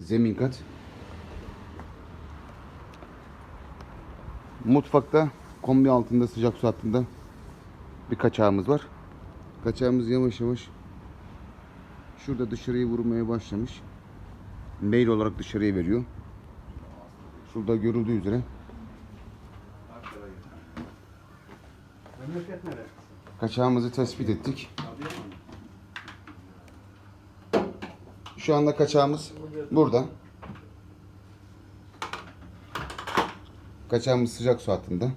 Zemin kat. Mutfakta kombi altında sıcak su hattında bir kaçağımız var. Kaçağımız yavaş yavaş şurada dışarıya vurmaya başlamış. Mail olarak dışarıya veriyor. Şurada görüldüğü üzere kaçağımızı tespit ettik. Şu anda kaçağımız burada. Kaçağımız sıcak su hattında.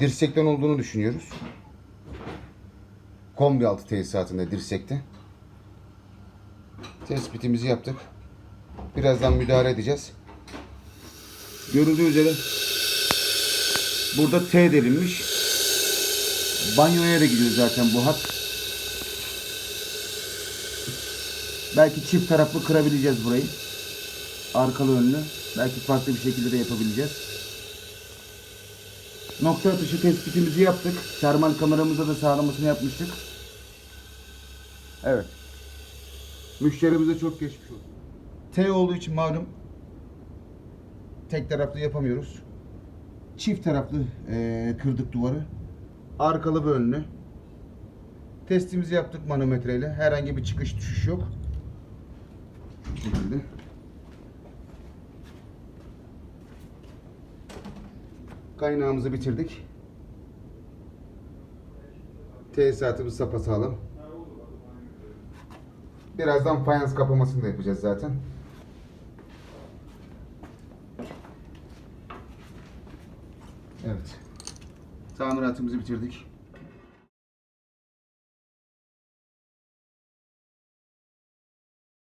Dirsekten olduğunu düşünüyoruz. Kombi altı tesisatında dirsekte. Tespitimizi yaptık. Birazdan müdahale edeceğiz. Görüldüğü üzere burada T delinmiş. Banyoya da gidiyor zaten bu hat. Belki çift taraflı kırabileceğiz burayı. Arkalı önlü. Belki farklı bir şekilde de yapabileceğiz. Nokta atışı tespitimizi yaptık. Termal kameramızda da sağlamasını yapmıştık. Evet. Müşterimize çok geçmiş olsun. T olduğu için malum tek taraflı yapamıyoruz. Çift taraflı eee, kırdık duvarı. Arkalı ve önlü. Testimizi yaptık manometreyle. Herhangi bir çıkış düşüş yok. Şekilde. Kaynağımızı bitirdik. Tesisatımız sapasağlam. Birazdan fayans kapamasını da yapacağız zaten. Evet. Tamiratımızı bitirdik.